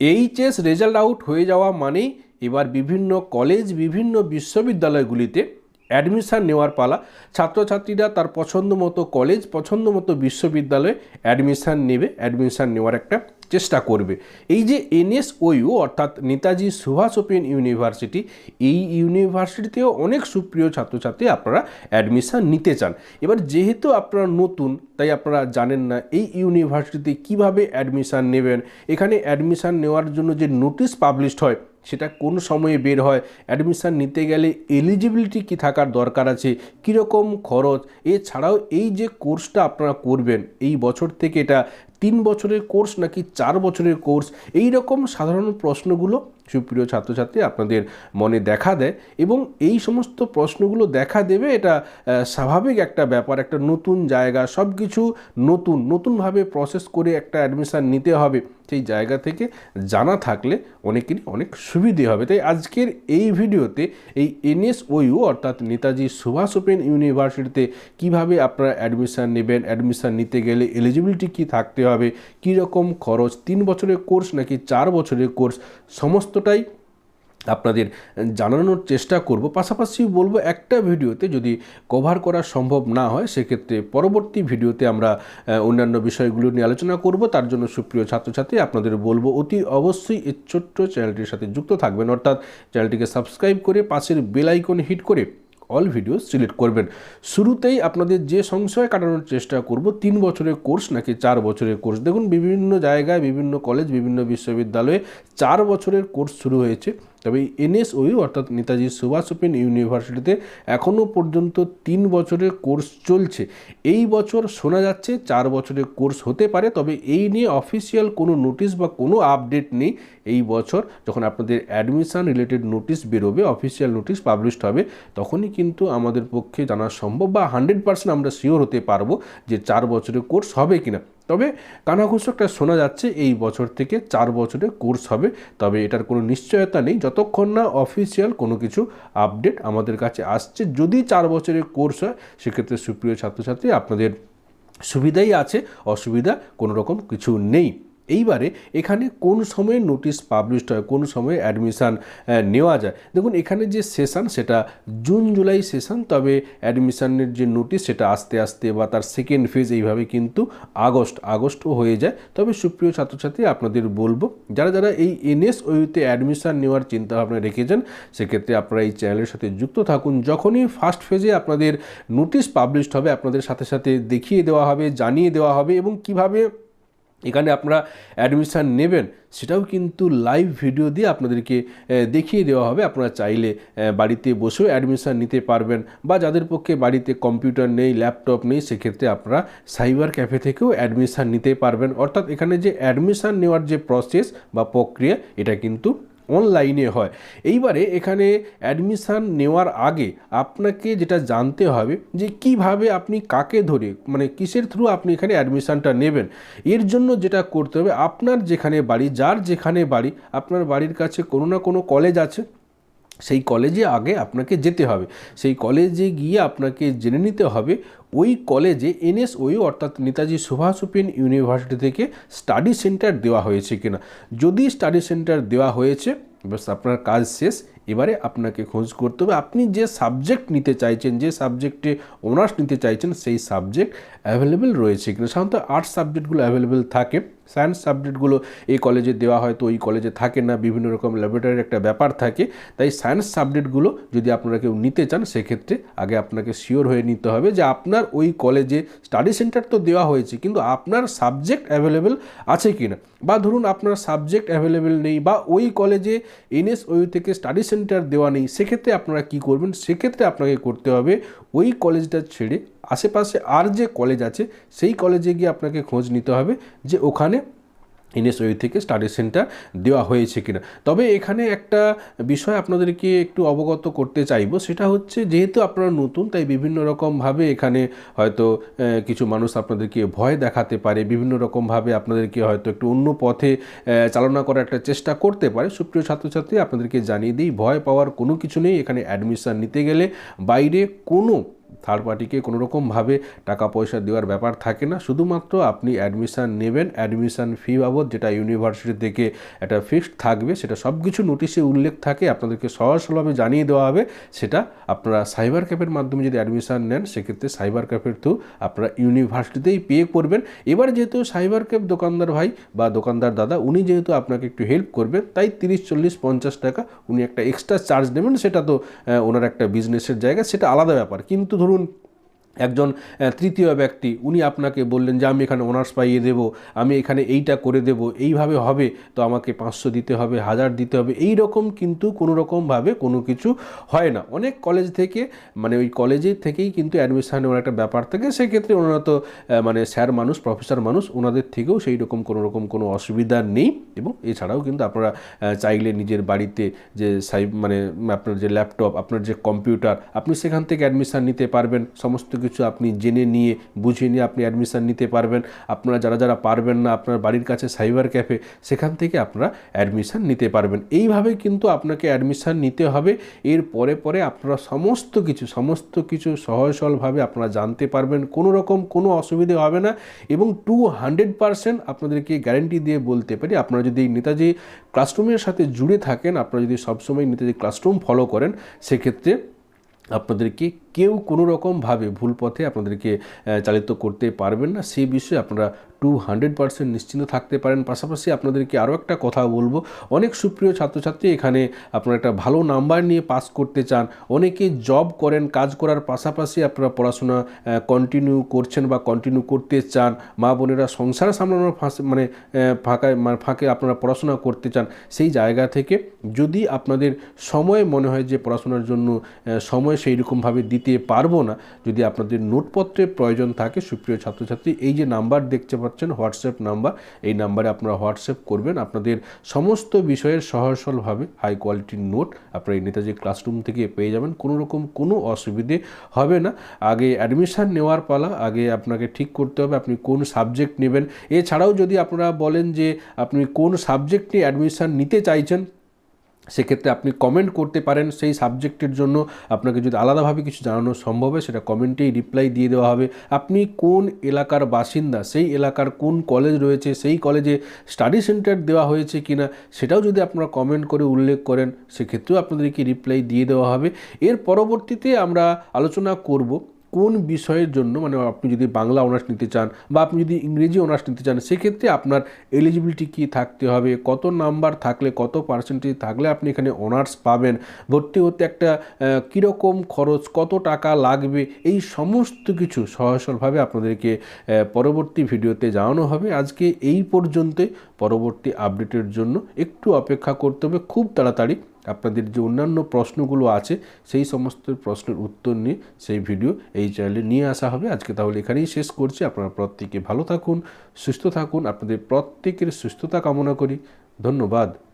HS result out হয়ে যাওয়া মানেই এবার বিভিন্ন কলেজ, বিভিন্ন বিশ্ববিদ্যালয়গুলিতে অ্যাডমিশান নেওয়ার পালা। ছাত্রছাত্রীরা তার পছন্দ মতো কলেজ পছন্দ মতো বিশ্ববিদ্যালয়ে অ্যাডমিশান নেবে। অ্যাডমিশান নেওয়ার একটা চেষ্টা করবে। এই যে এনএসওইউ, অর্থাৎ নেতাজি সুভাষ ওপেন ইউনিভার্সিটি, এই ইউনিভার্সিটিতেও অনেক সুপ্রিয় ছাত্রছাত্রী আপনারা অ্যাডমিশান নিতে চান। এবার যেহেতু আপনারা নতুন, তাই আপনারা জানেন না এই ইউনিভার্সিটিতে কীভাবে অ্যাডমিশান নেবেন। এখানে অ্যাডমিশান নেওয়ার জন্য যে নোটিশ পাবলিশড হয়, সেটা কোন সময়ে বের হয়, অ্যাডমিশান নিতে গেলে এলিজিবিলিটি কি থাকার দরকার আছে, কীরকম খরচ, এছাড়াও এই যে কোর্সটা আপনারা করবেন, এই বছর থেকে এটা তিন বছরের কোর্স নাকি চার বছরের কোর্স? এই রকম সাধারণ প্রশ্নগুলো সুপ্রিয় ছাত্রছাত্রী আপনাদের মনে দেখা দেয় এবং এই সমস্ত প্রশ্নগুলো দেখা দেবে এটা স্বাভাবিক একটা ব্যাপার, একটা নতুন জায়গা সব কিছু নতুন, নতুনভাবে প্রসেস করে একটা অ্যাডমিশান নিতে হবে। সেই জায়গা থেকে জানা থাকলে অনেকেরই অনেক সুবিধে হবে। তাই আজকের এই ভিডিওতে এই এনএসওইউ অর্থাৎ নেতাজি সুভাষ ওপেন ইউনিভার্সিটিতে কীভাবে আপনারা অ্যাডমিশান নেবেন অ্যাডমিশান নিতে গেলে এলিজিবিলিটি কি থাকতে হবে কী রকম খরচ, তিন বছরের কোর্স নাকি চার বছরের কোর্স সমস্তটাই আপনাদের জানানোর চেষ্টা করব। পাশাপাশি বলব একটা ভিডিওতে যদি কভার করা সম্ভব না হয়, সেক্ষেত্রে পরবর্তী ভিডিওতে আমরা অন্যান্য বিষয়গুলো নিয়ে আলোচনা করব। তার জন্য সুপ্রিয় ছাত্রছাত্রী, আপনাদের বলব অতি অবশ্যই এই ছোট্ট চ্যানেলটির সাথে যুক্ত থাকবেন। অর্থাৎ চ্যানেলটিকে সাবস্ক্রাইব করে পাশের বেল আইকন হিট করে অল ভিডিও সিলেক্ট করবেন। শুরুতেই আপনাদের যে সংশয় কাটানোর চেষ্টা করব, তিন বছরের কোর্স নাকি চার বছরের কোর্স দেখুন, বিভিন্ন জায়গায়, বিভিন্ন কলেজ বিভিন্ন বিশ্ববিদ্যালয়ে চার বছরের কোর্স শুরু হয়েছে। তবে এনএসওইউ অর্থাৎ নেতাজি সুভাষ ওপেন ইউনিভার্সিটিতে এখনও পর্যন্ত তিন বছরের কোর্স চলছে। এই বছর শোনা যাচ্ছে চার বছরের কোর্স হতে পারে, তবে এই নিয়ে অফিসিয়াল কোনো নোটিশ বা কোনো আপডেট নেই। এই বছর যখন আপনাদের অ্যাডমিশান রিলেটেড নোটিশ বেরোবে অফিসিয়াল নোটিশ পাবলিশড হবে, তখনই কিন্তু আমাদের পক্ষে জানা সম্ভব বা হান্ড্রেড পার্সেন্ট আমরা শিওর হতে পারব যে চার বছরের কোর্স হবে কিনা। তবে কানাঘুষকটা শোনা যাচ্ছে এই বছর থেকে চার বছরের কোর্স হবে, তবে এটার কোনো নিশ্চয়তা নেই। যতক্ষণ না অফিসিয়াল কোনো কিছু আপডেট আমাদের কাছে আসছে, যদি চার বছরের কোর্স হয়, সেক্ষেত্রে সুপ্রিয় ছাত্রছাত্রী, আপনাদের সুবিধাই আছে, অসুবিধা কোনো রকম কিছু নেই। এইবারে এখানে কোন সময়ে নোটিশ পাবলিশড হয়, কোন সময়ে অ্যাডমিশান নেওয়া যায়? দেখুন, এখানে যে সেশন সেটা জুন জুলাই সেশন তবে অ্যাডমিশানের যে নোটিশ সেটা আস্তে আস্তে বা তার সেকেন্ড ফেজ এইভাবে কিন্তু আগস্ট, আগস্টও হয়ে যায়। তবে সুপ্রিয় ছাত্রছাত্রী, আপনাদের বলব, যারা যারা এই এনএসওইতে অ্যাডমিশান নেওয়ার চিন্তা ভাবনা রেখেছেন, সেক্ষেত্রে আপনারা এই চ্যানেলের সাথে যুক্ত থাকুন। যখনই ফার্স্ট ফেজে আপনাদের নোটিশ পাবলিশড হবে, আপনাদের সাথে সাথে দেখিয়ে দেওয়া হবে, জানিয়ে দেওয়া হবে এবং কীভাবে এখানে আপনারা অ্যাডমিশান নেবেন, সেটাও কিন্তু লাইভ ভিডিও দিয়ে আপনাদেরকে দেখিয়ে দেওয়া হবে। আপনারা চাইলে বাড়িতে বসেও অ্যাডমিশান নিতে পারবেন বা যাদের পক্ষে বাড়িতে কম্পিউটার নেই ল্যাপটপ নেই, সেক্ষেত্রে আপনারা সাইবার ক্যাফে থেকেও অ্যাডমিশান নিতে পারবেন। অর্থাৎ এখানে যে অ্যাডমিশান নেওয়ার যে প্রসেস বা প্রক্রিয়া, এটা কিন্তু অনলাইনে হয়। এইবারে এখানে অ্যাডমিশান নেওয়ার আগে আপনাকে যেটা জানতে হবে যে কীভাবে আপনি কাকে ধরে মানে কিসের থ্রু আপনি এখানে অ্যাডমিশানটা নেবেন। এর জন্য যেটা করতে হবে, আপনার যেখানে বাড়ি, যার যেখানে বাড়ি, আপনার বাড়ির কাছে কোনো না কোনো কলেজ আছে সেই কলেজে আগে আপনাকে যেতে হবে। সেই কলেজে গিয়ে আপনাকে জেনে নিতে হবে, ওই কলেজে এনএসওই অর্থাৎ নেতাজি সুভাষ ওপেন ইউনিভার্সিটি থেকে স্টাডি সেন্টার দেওয়া হয়েছে কিনা। যদি স্টাডি সেন্টার দেওয়া হয়েছে বাস আপনার কাজ শেষ, এবারে আপনাকে খোঁজ করতে হবে। আপনি যে সাবজেক্ট নিতে চাইছেন, যে সাবজেক্টে অনার্স নিতে চাইছেন, সেই সাবজেক্ট অ্যাভেলেবেল রয়েছে কিনা। সাধারণত আর্টস সাবজেক্টগুলো অ্যাভেলেবেল থাকে। সায়েন্স সাবজেক্টগুলো এই কলেজে দেওয়া হয়, তো ওই কলেজে থাকে না, বিভিন্ন রকম ল্যাবরেটরির একটা ব্যাপার থাকে। তাই সায়েন্স সাবজেক্টগুলো যদি আপনারা কেউ নিতে চান, সেক্ষেত্রে আগে আপনাকে শিওর হয়ে নিতে হবে যে আপনার ওই কলেজে স্টাডি সেন্টার তো দেওয়া হয়েছে, কিন্তু আপনার সাবজেক্ট অ্যাভেলেবেল আছে কি না বা ধরুন আপনার সাবজেক্ট অ্যাভেলেবেল নেই, বা ওই কলেজে এনএসওই থেকে স্টাডি সেন্টার দেওয়া নেই, সেক্ষেত্রে আপনারা কি করবেন? সেক্ষেত্রে আপনাকে করতে হবে ওই কলেজটা ছেড়ে আশেপাশে আর যে কলেজ আছে, সেই কলেজে গিয়ে আপনাকে খোঁজ নিতে হবে যে ওখানে এনএসওই থেকে স্টাডি সেন্টার দেওয়া হয়েছে কিনা। তবে এখানে একটা বিষয় আপনাদেরকে একটু অবগত করতে চাইব, সেটা হচ্ছে যেহেতু আপনারা নতুন, তাই বিভিন্ন রকমভাবে এখানে হয়তো কিছু মানুষ আপনাদেরকে ভয় দেখাতে পারে, বিভিন্ন রকমভাবে আপনাদেরকে হয়তো একটু অন্য পথে চালনা করার একটা চেষ্টা করতে পারে। সুপ্রিয় ছাত্রছাত্রী, আপনাদেরকে জানিয়ে দিই, ভয় পাওয়ার কোনো কিছু নেই। এখানে অ্যাডমিশান নিতে গেলে বাইরে কোনো থার্ড পার্টিকে কোনো রকমভাবে টাকা পয়সা দেওয়ার ব্যাপার থাকে না। শুধুমাত্র আপনি অ্যাডমিশান নেবেন অ্যাডমিশান ফি বাবদ যেটা ইউনিভার্সিটি থেকে একটা ফিক্সড থাকবে, সেটা সব কিছু নোটিশে উল্লেখ থাকে, আপনাদেরকে সহজ সরলভাবে জানিয়ে দেওয়া হবে। সেটা আপনারা সাইবার ক্যাফের মাধ্যমে যদি অ্যাডমিশান নেন, সেক্ষেত্রে সাইবার ক্যাফের থ্রু আপনারা ইউনিভার্সিটিতেই পে করবেন। এবার যেহেতু সাইবার ক্যাফ দোকানদার ভাই বা দোকানদার দাদা, উনি যেহেতু আপনাকে একটু হেল্প করবেন, তাই তিরিশ, চল্লিশ, পঞ্চাশ টাকা উনি একটা এক্সট্রা চার্জ নেবেন। সেটা তো ওনার একটা বিজনেসের জায়গা, সেটা আলাদা ব্যাপার। কিন্তু ধরুন একজন তৃতীয় ব্যক্তি, উনি আপনাকে বললেন যে, আমি এখানে অনার্স পাইয়ে দেব, আমি এখানে এইটা করে দেব, এইভাবে হবে, তো আমাকে পাঁচশো দিতে হবে, হাজার দিতে হবে। এই রকম কিন্তু কোনো রকমভাবে কোনো কিছু হয় না। অনেক কলেজ থেকে মানে ওই কলেজের থেকেই কিন্তু অ্যাডমিশন নেওয়ার একটা ব্যাপার থাকে। সেক্ষেত্রে ওনারা তো মানে স্যার মানুষ প্রফেসর মানুষ, ওনাদের থেকেও সেই রকম কোনো রকম কোনো অসুবিধা নেই। এবং এছাড়াও কিন্তু আপনারা চাইলে নিজের বাড়িতে যে সাই মানে আপনার যে ল্যাপটপ আপনার যে কম্পিউটার আপনি সেখান থেকে অ্যাডমিশন নিতে পারবেন। সমস্ত কিছু আপনি জেনে নিয়ে, বুঝে নিয়ে আপনি অ্যাডমিশান নিতে পারবেন। আপনারা যারা যারা পারবেন না, আপনার বাড়ির কাছে সাইবার ক্যাফে সেখান থেকে আপনারা অ্যাডমিশান নিতে পারবেন। এইভাবে কিন্তু আপনাকে অ্যাডমিশান নিতে হবে। এর পরে পরে আপনারা সমস্ত কিছু সমস্ত কিছু সহজ সরলভাবে আপনারা জানতে পারবেন। কোনো রকম কোনো অসুবিধে হবে না এবং টু হান্ড্রেড পারসেন্ট আপনাদেরকে গ্যারেন্টি দিয়ে বলতে পারি, আপনারা যদি নেতাজি ক্লাসরুমের সাথে জুড়ে থাকেন, আপনারা যদি সবসময় নেতাজি ক্লাসরুম ফলো করেন, সেক্ষেত্রে আপনাদেরকে কেউ কোনো রকমভাবে ভুল পথে আপনাদেরকে চালিত করতে পারবেন না। সেই বিষয়ে আপনারা টু হান্ড্রেড পার্সেন্ট নিশ্চিন্ত থাকতে পারেন। পাশাপাশি আপনাদেরকে আরও একটা কথা বলব। অনেক সুপ্রিয় ছাত্রছাত্রী এখানে আপনারা একটা ভালো নাম্বার নিয়ে পাস করতে চান। অনেকে জব করেন, কাজ করার পাশাপাশি আপনারা পড়াশোনা কন্টিনিউ করছেন বা কন্টিনিউ করতে চান। মা বোনেরা সংসার সামলানোর মানে ফাঁকায় মানে ফাঁকে আপনারা পড়াশোনা করতে চান। সেই জায়গা থেকে যদি আপনাদের সময় মনে হয় যে পড়াশোনার জন্য সময় সেই রকমভাবে দিতে পারব না, যদি আপনাদের নোটপত্রের প্রয়োজন থাকে সুপ্রিয় ছাত্রছাত্রী, এই যে নাম্বার দেখতে হোয়াটসঅ্যাপ নাম্বার। এই নাম্বারে আপনারা হোয়াটসঅ্যাপ করবেন। আপনাদের সমস্ত বিষয়ের সহসলভাবে হাই কোয়ালিটির নোট আপনারা এই নেতাজি ক্লাসরুম থেকে পেয়ে যাবেন। কোনো রকম কোনো অসুবিধে হবে না। আগে অ্যাডমিশান নেওয়ার পালা, আগে আপনাকে ঠিক করতে হবে আপনি কোন সাবজেক্ট নেবেন। এছাড়াও যদি আপনারা বলেন যে আপনি কোন সাবজেক্ট নিয়ে অ্যাডমিশান নিতে চাইছেন সেক্ষেত্রে আপনি কমেন্ট করতে পারেন, সেই সাবজেক্টের জন্য আপনাকে যদি আলাদাভাবে কিছু জানানো সম্ভব হয়, সেটা কমেন্টেই রিপ্লাই দিয়ে দেওয়া হবে। আপনি কোন এলাকার বাসিন্দা, সেই এলাকার কোন কলেজ রয়েছে, সেই কলেজে স্টাডি সেন্টার দেওয়া হয়েছে কিনা, সেটাও যদি আপনারা কমেন্ট করে উল্লেখ করেন, সেক্ষেত্রেও আপনাদেরকে রিপ্লাই দিয়ে দেওয়া হবে। এর পরবর্তীতে আমরা আলোচনা করব কোন বিষয়ের জন্য মানে আপনি যদি বাংলা অনার্স নিতে চান বা আপনি যদি ইংরেজি অনার্স নিতে চান, সেক্ষেত্রে আপনার এলিজিবিলিটি কী থাকতে হবে, কত নাম্বার থাকলে, কত পার্সেন্টেজ থাকলে আপনি এখানে অনার্স পাবেন, ভর্তি হতে একটা কীরকম খরচ, কত টাকা লাগবে, এই সমস্ত কিছু সহসলভাবে আপনাদেরকে পরবর্তী ভিডিওতে জানানো হবে। আজকে এই পর্যন্তই। পরবর্তী আপডেটের জন্য একটু অপেক্ষা করতে হবে। খুব তাড়াতাড়ি আপনাদের যে অন্যান্য প্রশ্নগুলো আছে, সেই সমস্ত প্রশ্নের উত্তর নিয়ে সেই ভিডিও এই চ্যানেলে নিয়ে আসা হবে। আজকে তাহলে এখানেই শেষ করছি। আপনারা প্রত্যেকে ভালো থাকুন, সুস্থ থাকুন। আপনাদের প্রত্যেকের সুস্থতা কামনা করি। ধন্যবাদ।